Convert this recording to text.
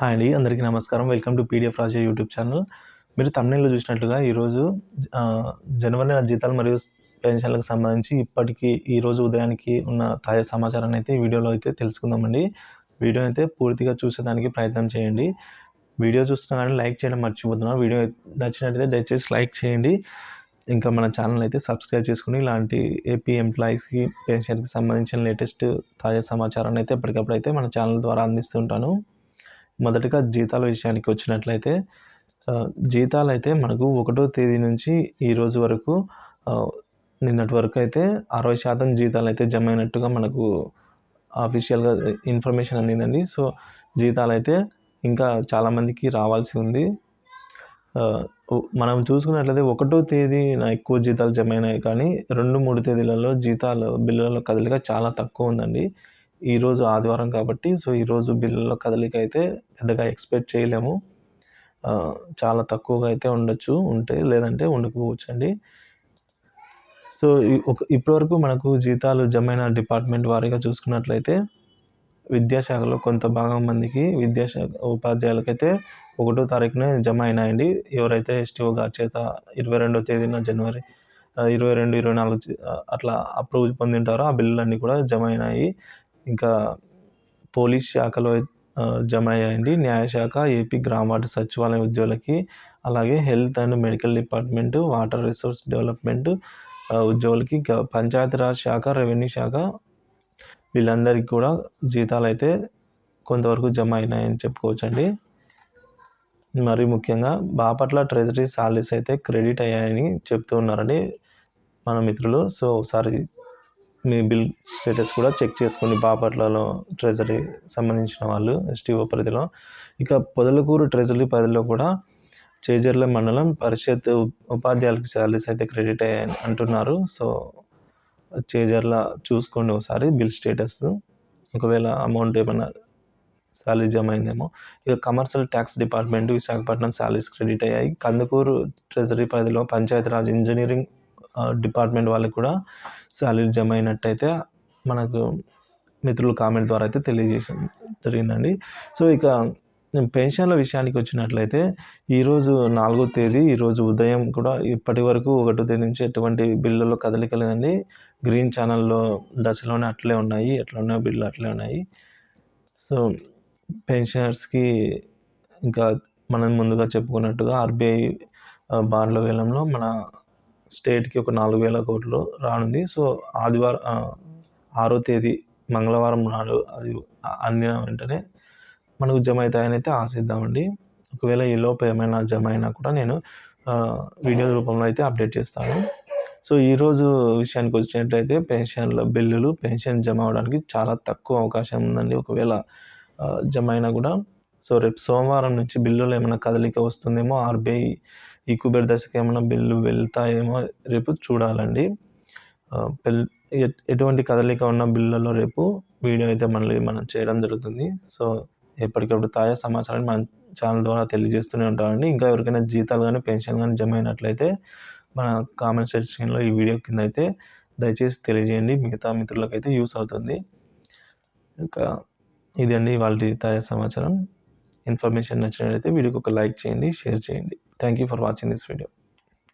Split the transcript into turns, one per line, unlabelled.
Hi అండి అందరికీ నమస్కారం. Welcome to PDF Raja YouTube channel. మీరు తమిళలో చూసినట్లుగా ఈరోజు జనవరి నెల జీతాలు మరియు పెన్షన్లకు సంబంధించి ఇప్పటికీ ఈరోజు ఉదయానికి ఉన్న తాజా సమాచారాన్ని అయితే వీడియోలో అయితే తెలుసుకుందామండి. వీడియో అయితే పూర్తిగా చూసేదానికి ప్రయత్నం చేయండి. వీడియో చూస్తున్నా కానీ లైక్ చేయడం మర్చిపోతున్నా. వీడియో నచ్చినట్లయితే దయచేసి లైక్ చేయండి. ఇంకా మన ఛానల్ అయితే సబ్స్క్రైబ్ చేసుకుని ఇలాంటి ఏపీ ఎంప్లాయీస్కి పెన్షన్కి సంబంధించిన లేటెస్ట్ తాజా సమాచారాన్ని అయితే ఎప్పటికప్పుడు అయితే మన ఛానల్ ద్వారా అందిస్తుంటాను. మొదటగా జీతాల విషయానికి వచ్చినట్లయితే జీతాలు అయితే మనకు ఒకటో తేదీ నుంచి ఈ రోజు వరకు నిన్నటి వరకు అయితే అరవై శాతం జీతాలు అయితే జమ అయినట్టుగా మనకు ఆఫీషియల్గా ఇన్ఫర్మేషన్ అందిందండి. సో జీతాలు అయితే ఇంకా చాలామందికి రావాల్సి ఉంది. మనం చూసుకున్నట్లయితే ఒకటో తేదీన ఎక్కువ జీతాలు జమ అయినాయి కానీ రెండు మూడు తేదీలలో జీతాలు బిల్లులలో కదలిక చాలా తక్కువ ఉందండి. ఈరోజు ఆదివారం కాబట్టి సో ఈరోజు బిల్లుల కదలిక అయితే పెద్దగా ఎక్స్పెక్ట్ చేయలేము. చాలా తక్కువగా అయితే ఉండొచ్చు ఉంటే లేదంటే ఉండకపోవచ్చండి. సో ఒక ఇప్పటివరకు మనకు జీతాలు జమైన డిపార్ట్మెంట్ వారీగా చూసుకున్నట్లయితే విద్యాశాఖలో కొంత భాగం మందికి విద్యాశాఖ ఉపాధ్యాయులకైతే ఒకటో తారీఖునే జమ అయినాయండి. ఎవరైతే ఎస్టీఓ గారి చేత ఇరవై రెండో తేదీన జనవరి ఇరవై రెండు ఇరవై నాలుగు అట్లా అప్రూవ్ పొందింటారో ఆ బిల్లులన్నీ కూడా జమ అయినాయి. ఇంకా పోలీస్ శాఖలో జమ అయ్యాయండి న్యాయశాఖ ఏపీ గ్రామ వాటర్ సచివాలయ ఉద్యోగులకి అలాగే health and medical department water resource development ఉద్యోగులకి పంచాయతీరాజ్ శాఖ రెవెన్యూ శాఖ వీళ్ళందరికీ కూడా జీతాలు అయితే కొంతవరకు జమ అయినాయని చెప్పుకోవచ్చండి. మరి ముఖ్యంగా బాపట్ల ట్రెజరీ సాలరీస్ అయితే క్రెడిట్ అయ్యాయని చెప్తూ ఉన్నారండి మన మిత్రులు. సో ఒకసారి మీ బిల్ స్టేటస్ కూడా చెక్ చేసుకోండి బాపట్లలో ట్రెజరీ సంబంధించిన వాళ్ళు ఎస్టీఓ పరిధిలో. ఇక పొదలకూరు ట్రెజరీ పరిధిలో కూడా చేజర్ల మండలం పరిషత్ ఉపాధ్యాయులకు శాలరీస్ అయితే క్రెడిట్ అయ్యాయని అంటున్నారు. సో చేజర్ల చూసుకోండి ఒకసారి బిల్ స్టేటస్. ఒకవేళ అమౌంట్ ఏమైనా శాలరీ జమ అయిందేమో. ఇక commercial tax department Visakhapatnam salaries credit అయ్యాయి. కందుకూరు ట్రెజరీ పరిధిలో పంచాయతీరాజ్ ఇంజనీరింగ్ డిపార్ట్మెంట్ వాళ్ళకి కూడా శాలరీ జమ అయినట్టయితే మనకు మిత్రులు కామెంట్ ద్వారా అయితే తెలియజేసాం జరిగిందండి. సో ఇక పెన్షన్ల విషయానికి వచ్చినట్లయితే ఈరోజు నాలుగో తేదీ ఈరోజు ఉదయం కూడా ఇప్పటి వరకు ఒకటో తేదీ నుంచి ఎటువంటి బిల్లులో కదలిక లేదండి గ్రీన్ ఛానల్లో దశలోనే అట్లే ఉన్నాయి ఎట్లా ఉన్నాయో బిల్లు అట్లే ఉన్నాయి. సో పెన్షనర్స్కి ఇంకా మనం ముందుగా చెప్పుకున్నట్టుగా ఆర్బీఐ బాండ్ల వేలంలో మన స్టేట్కి ఒక నాలుగు వేల కోట్లు రానుంది. సో ఆదివారం ఆరో తేదీ మంగళవారం నాడు అది అందిన వెంటనే మనకు జమ అవుతాయని అయితే ఆశిద్దామండి. ఒకవేళ ఈ లోపు ఏమైనా జమ అయినా కూడా నేను వీడియో రూపంలో అయితే అప్డేట్ చేస్తాను. సో ఈరోజు విషయానికి వచ్చినట్లయితే పెన్షన్ల బిల్లులు పెన్షన్ జమ అవడానికి చాలా తక్కువ అవకాశం ఉందండి. ఒకవేళ జమ అయినా కూడా సో రేపు సోమవారం నుంచి బిల్లులో ఏమైనా కదలిక వస్తుందేమో ఆర్బీఐ ఈ కుబేర్ దశకి ఏమైనా బిల్లు వెళ్తాయేమో రేపు చూడాలండి. ఎటువంటి కదలిక ఉన్న బిల్లులో రేపు వీడియో అయితే మళ్ళీ మనం చేయడం జరుగుతుంది. సో ఎప్పటికప్పుడు తాజా సమాచారాన్ని మన ఛానల్ ద్వారా తెలియజేస్తూనే ఉంటామండి ఇంకా ఎవరికైనా జీతాలు కానీ పెన్షన్ కానీ జమ అయినట్లయితే మన కామెంట్ సెక్షన్లో ఈ వీడియో కింద అయితే దయచేసి తెలియజేయండి. మిగతా మిత్రులకైతే యూస్ అవుతుంది. ఇంకా ఇదండి వాళ్ళ తాజా సమాచారం. ఇన్ఫర్మేషన్ నచ్చినట్లయితే వీడియోకి ఒక లైక్ చేయండి షేర్ చేయండి. Thank you for watching this video